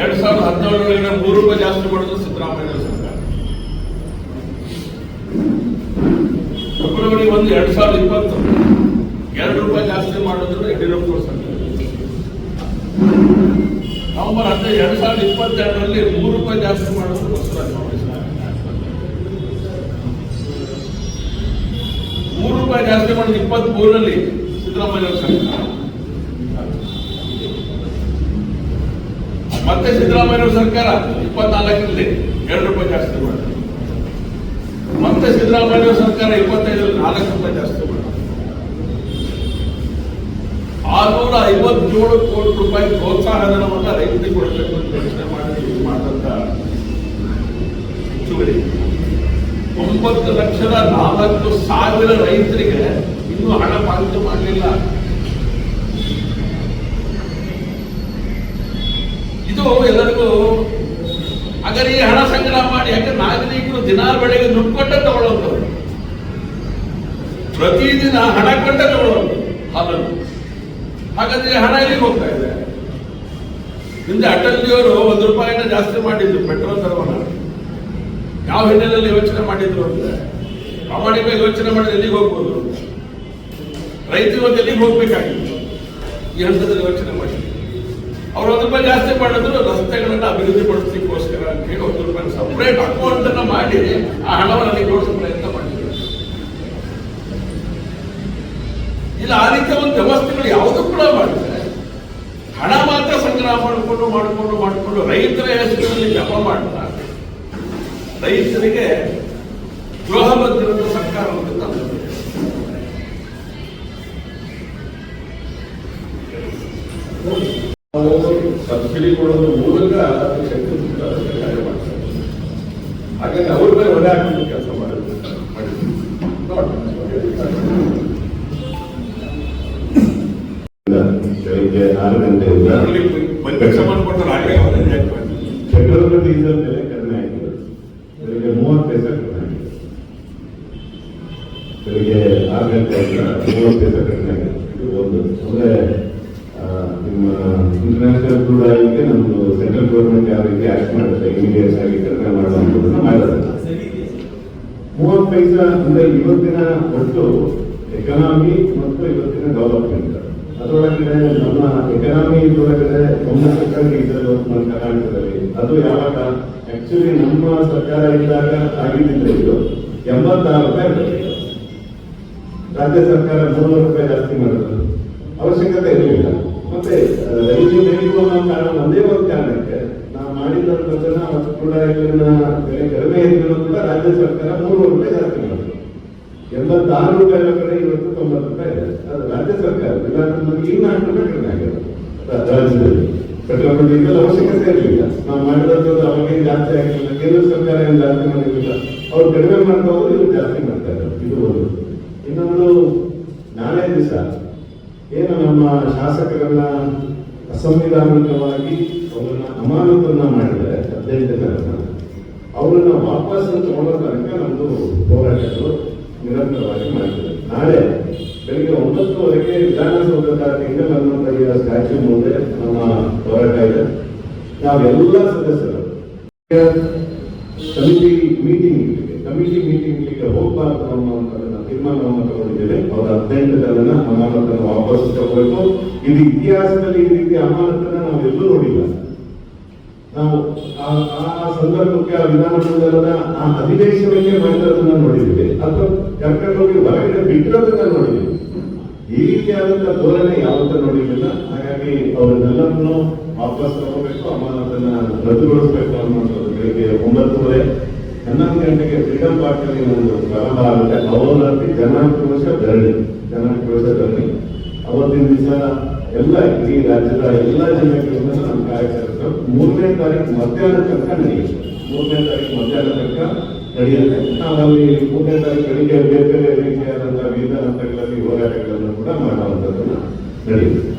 ಎರಡ್ ಸಾವಿರದ ಹದಿನೇಳರೊಳಗೆ ಮೂರು ರೂಪಾಯಿ ಜಾಸ್ತಿ ಮಾಡಿದ್ರು ಸಿದ್ದರಾಮಯ್ಯ ಸರ್ಕಾರ. ಫೆಬ್ರವರಿ ಒಂದು ಎರಡ್ ಸಾವಿರದ ಇಪ್ಪತ್ತು, ಎರಡು ರೂಪಾಯಿ ಜಾಸ್ತಿ ಮಾಡಿದ್ರು ಯಡಿಯೂರಪ್ಪ ಸರ್ಕಾರ. ನವೆಂಬರ್ ಹದಿನೈದು, ಎರಡ್ ಸಾವಿರದ ಇಪ್ಪತ್ತೆರಡರಲ್ಲಿ ಮೂರು ರೂಪಾಯಿ ಜಾಸ್ತಿ ಮಾಡಿದ್ರು ಬಸವರಾಜ. ಮೂರು ರೂಪಾಯಿ ಜಾಸ್ತಿ ಮಾಡಿದ ಇಪ್ಪತ್ತ್ ಮೂರರಲ್ಲಿ ಸಿದ್ದರಾಮಯ್ಯ ಸರ್ಕಾರ. ಮತ್ತೆ ಸಿದ್ದರಾಮಯ್ಯ ಸರ್ಕಾರ ಇಪ್ಪತ್ನಾಲ್ಕರಲ್ಲಿ ಎರಡು ರೂಪಾಯಿ ಜಾಸ್ತಿ ಮಾಡಿದ್ರು. ಮತ್ತೆ ಸಿದ್ದರಾಮಯ್ಯ ಸರ್ಕಾರ ಇಪ್ಪತ್ತೈದರಲ್ಲಿ ನಾಲ್ಕು ರೂಪಾಯಿ ಜಾಸ್ತಿ ಮಾಡಿದ್ರು. ಆರ್ನೂರ ಐವತ್ತೇಳು ಕೋಟಿ ರೂಪಾಯಿ ಪ್ರೋತ್ಸಾಹ ಧನವನ್ನು ರೈತರಿಗೆ ಕೊಡಬೇಕು ಅಂತ ಯೋಚನೆ ಮಾಡಿ ಇದು ಮಾಡಿದಂತ ಹೆಚ್ಚುವರಿ. ಒಂಬತ್ತು ಲಕ್ಷದ ನಾಲ್ಕು ಸಾವಿರ ರೈತರಿಗೆ ಇನ್ನೂ ಹಣ ಪಾವತಿ ಮಾಡಲಿಲ್ಲ. ಇದು ಎಲ್ಲರಿಗೂ. ಹಾಗಾದ್ರೆ ಈ ಹಣ ಸಂಗ್ರಹ ಮಾಡಿ ಯಾಕೆ ನಾಗರಿಕರು ದಿನ ಬೆಳಗ್ಗೆ ದುಡ್ಡು ಕೊಟ್ಟೆ ತಗೊಳ್ಳೋದು? ಪ್ರತಿದಿನ ಹಣ ಕೊಟ್ಟೆ ತಗೊಳ್ಳೋದು ಹಾಲನ್ನು. ಹಾಗಾದ್ರೆ ಹಣ ಎಲ್ಲಿಗೆ ಹೋಗ್ತಾ ಇದೆ? ಹಿಂದೆ ಅಟಲ್ಜಿಯವರು ಒಂದು ರೂಪಾಯಿನ ಜಾಸ್ತಿ ಮಾಡಿದ್ರು ಪೆಟ್ರೋಲ್ ದರವನ್ನು ಯಾವ ಹಿನ್ನೆಲೆಯಲ್ಲಿ ಯೋಚನೆ ಮಾಡಿದ್ರು ಅಂದ್ರೆ ಪ್ರಾಮಾಣಿಕ ಯೋಚನೆ ಮಾಡಿದ್ರೆ ಎಲ್ಲಿಗೆ ಹೋಗ್ಬೋದು ರೈತರು ಎಲ್ಲಿಗೆ ಹೋಗ್ಬೇಕಾಗಿತ್ತು? ಈ ಹಂತದಲ್ಲಿ ಯೋಚನೆ ಮಾಡಿ. ಅವ್ರು ಒಂದು ರೂಪಾಯಿ ಜಾಸ್ತಿ ಮಾಡಿದ್ರು ರಸ್ತೆಗಳನ್ನ ಅಭಿವೃದ್ಧಿ ಪಡಿಸಲಿಕ್ಕೋಸ್ಕರ ಅಂತ ಹೇಳಿ ಒಂದು ರೂಪಾಯಿ ಸಪ್ರೇಟ್ ಅಕೌಂಟ್ ಅನ್ನ ಮಾಡಿ ಆ ಹಣವನ್ನು ಜೋಡಿಸೋ ಪ್ರಯತ್ನ ಮಾಡಿದ್ರು ಇಲ್ಲ, ಆ ರೀತಿಯ ಒಂದು ವ್ಯವಸ್ಥೆಗಳು ಯಾವುದು ಕೂಡ ಮಾಡಿದ್ರೆ ಹಣ ಮಾತ್ರ ಸಂಗ್ರಹ ಮಾಡಿಕೊಂಡು ಮಾಡಿಕೊಂಡು ಮಾಡಿಕೊಂಡು ರೈತರ ಹೆಸರಿನಲ್ಲಿ ಜಪ ಮಾಡ್ತಾರೆ ರೈತರಿಗೆ ಗೃಹ ಬಂದಿರುವ ಸರ್ಕಾರವನ್ನು ತಂದಿದೆ ಸಬ್ಸಿಡಿ ಕೊಡೋದ್ರ ಮೂಲಕ ಕಾರ್ಯ ಮಾಡ್ತಾರೆ ಹಾಗಾಗಿ ಅವ್ರ ಮೇಲೆ ಹೊರೆ ಹಾಕಲು ಕೆಲಸ ಮಾಡಿದ್ರು. ಬೆಳಿಗ್ಗೆ ಗಂಟೆಯಿಂದ. ಪೆಟ್ರೋಲ್ ಡೀಸೆಲ್ ಬೆಲೆ ಕಡಿಮೆ ಆಗಿದೆ ಬೆಳಿಗ್ಗೆ ಮೂವತ್ತು ಪೈಸೆ ಕಡಿಮೆ ಆಗಿದೆ ಬೆಳಿಗ್ಗೆ ಆರು ಗಂಟೆಯಿಂದ ಮೂವತ್ತು ಪೈಸೆ ಕಡಿಮೆ ಆಗಿದೆ ಇದು ಒಂದು ಅಂದ್ರೆ ನಿಮ್ಮ ಇಂಟರ್ನ್ಯಾಷನಲ್ ಕೂಡ ಆಯಿಲ್ಗೆ ನಮ್ದು ಸೆಂಟ್ರಲ್ ಗೌರ್ಮೆಂಟ್ ಯಾವ ರೀತಿ ಆಕ್ಟ್ ಮಾಡುತ್ತೆ ಇಮಿಡಿಯೇಟ್ ಆಗಿ ಕಡಿಮೆ ಮಾಡುವಂಥದ್ದನ್ನು ಮಾಡೋದಿಲ್ಲ ಮೂವತ್ತು ಪೈಸೆ ಅಂದ್ರೆ ಇವತ್ತಿನ ಒಟ್ಟು ಎಕನಾಮಿ ಮತ್ತು ಇವತ್ತಿನ ಡೆವಲಪ್ಮೆಂಟ್ ಅದರೊಳಗಡೆ ನಮ್ಮ ಎಕನಾಮಿ ಇದರೊಳಗಡೆ ಡೀಸೆಲ್ ನಮ್ಮ ಕರ್ನಾಟಕದಲ್ಲಿ ಅದು ಯಾವಾಗ? ಆಕ್ಚುಲಿ ನಮ್ಮ ಸರ್ಕಾರ ಇದ್ದಾಗ ಆಗಿದ್ದಿಲ್ಲ ಇದು. ಎಂಬತ್ತಾರು ರೂಪಾಯಿ. ರಾಜ್ಯ ಸರ್ಕಾರ ಮೂರು ರೂಪಾಯಿ ಜಾಸ್ತಿ ಮಾಡಿದ್ರು ಅವಶ್ಯಕತೆ ಇರಲಿಲ್ಲ. ಮತ್ತೆ ಕಾರಣ ಒಂದೇ ಒಂದು ಕಾರಣಕ್ಕೆ ನಾವು ಮಾಡಿದಂತ ಅವತ್ತು ಕೂಡ ಕಡಿಮೆ ಕೂಡ ರಾಜ್ಯ ಸರ್ಕಾರ ಮೂರು ರೂಪಾಯಿ ಜಾಸ್ತಿ ಮಾಡಿದ್ರು. ಎಂಬತ್ತಾರು ಕಡೆ ಇವತ್ತು ತೊಂಬತ್ತು ರೂಪಾಯಿ ಇದೆ. ಅದು ರಾಜ್ಯ ಸರ್ಕಾರ ಇಲ್ಲ ನಮಗೆ ಇರಲಿಲ್ಲ ನಾವು ಮಾಡಿದಂಥದ್ದು ಅವಾಗೇನು ಜಾಸ್ತಿ ಆಗಿಲ್ಲ ಕೇಂದ್ರ ಸರ್ಕಾರ ಏನು ಜಾಸ್ತಿ ಮಾಡಿರಲಿಲ್ಲ. ಅವ್ರು ಕಡಿಮೆ ಮಾಡ್ತಾ ಹೋದ್ರೆ ಜಾಸ್ತಿ ಇದು ಇನ್ನೊಂದು ನಾಳೆ ದಿವಸ ಏನು ನಮ್ಮ ಶಾಸಕರನ್ನ ಅಸಂವಿಧಾನಿಕವಾಗಿ ಅವರನ್ನ ಅಮಾನತನ್ನ ಮಾಡಿದರೆ ಹದಿನೈದು ಜನರನ್ನ ಅವರನ್ನ ವಾಪಸ್ ತಗೊಳ್ಳೋ ತನಕ ನಮ್ದು ಹೋರಾಟಗಳು ನಿರಂತರವಾಗಿ ಮಾಡಿದ್ದಾರೆ ನಾಳೆ ಬೆಳಿಗ್ಗೆ ಒಂಬತ್ತುವರೆಗೆ ವಿಧಾನಸೌಧದ ತಿಂಗಳ ಹನುಮಂತಯ್ಯ ಸ್ಟ್ಯಾಚ್ಯೂ ಮುಂದೆ ನಮ್ಮ ಹೋರಾಟ ಇದೆ. ನಾವೆಲ್ಲ ಸದಸ್ಯರು. ಹೋಗಬಾರ್ದು ಅನ್ನುವಂಥದ್ದನ್ನ ತೀರ್ಮಾನವನ್ನು ತಗೊಂಡಿದ್ದೇವೆ ಅವರ ಹದಿನೆಂಟು ಜನನ ಅಮಾನತನ್ನು ವಾಪಸ್ ತಗೋಬೇಕು ಇದು ಇತಿಹಾಸದಲ್ಲಿ ಈ ರೀತಿ ಅಮಾನತನ್ನ ಎಲ್ಲೂ ನೋಡಿಲ್ಲ. ನಾವು ಆ- ಸಂದರ್ಭಕ್ಕೆ, ಆ ವಿಧಾನಮಂಡಲದ ಆ ಅಧಿವೇಶನಕ್ಕೆ ಮಾಡಿರೋದನ್ನ ನೋಡಿದ್ದೀವಿ ಅಥವಾ ಕರ್ಕೊಂಡು ಹೋಗಿ ಹೊರಗಡೆ ಬಿಟ್ಟಿರೋದನ್ನ ನೋಡಿದ್ದೀವಿ ಈ ರೀತಿಯಾದಂತಹ ಧೋರಣೆ ಯಾವತ್ತೂ ನೋಡಿರಲಿಲ್ಲ. ಹಾಗಾಗಿ ಅವರನ್ನೆಲ್ಲರನ್ನು ವಾಪಸ್ ತಗೋಬೇಕು ಅಮಾನತನ್ನ ರದ್ದುಗೊಳಿಸಬೇಕು ಅನ್ನುವಂಥದ್ದು ಬೆಳಿಗ್ಗೆ ಒಂಬತ್ತುವರೆ. ಹನ್ನೊಂದು ಗಂಟೆಗೆ ಫ್ರೀಡಂ ಪಾರ್ಕಲ್ಲಿ ಒಂದು ಪ್ರಾರಂಭ ಆಗುತ್ತೆ. ಅವರಲ್ಲಿ ಜನಾಕ್ರೋಶ ಧರಣಿ ಜನಾಕ್ರೋಶ ಧರಣಿ. ಅವತ್ತಿನ ದಿವಸ ಎಲ್ಲ ಇಡೀ ರಾಜ್ಯದ ಎಲ್ಲ ಜಿಲ್ಲೆಗಳಿಂದ ನಮ್ಮ ಕಾರ್ಯಕರ್ತರು ಮೂರನೇ ತಾರೀಕು ಮಧ್ಯಾಹ್ನ ತನಕ ನಡೆಯುತ್ತೆ. ಮೂರನೇ ತಾರೀಕು ಮಧ್ಯಾಹ್ನ ತನಕ ನಡೆಯುತ್ತೆ. ನಾವಲ್ಲಿ ಮೂರನೇ ತಾರೀಕು ಬೆಳಿಗ್ಗೆ ಬೇರೆ ಬೇರೆ ರೀತಿಯಾದಂತಹ ವಿವಿಧ ಹಂತಗಳಲ್ಲಿ ಹೋರಾಟಗಳನ್ನು ಕೂಡ ಮಾಡುವಂಥದ್ದನ್ನು ನಡೆಯುತ್ತೆ.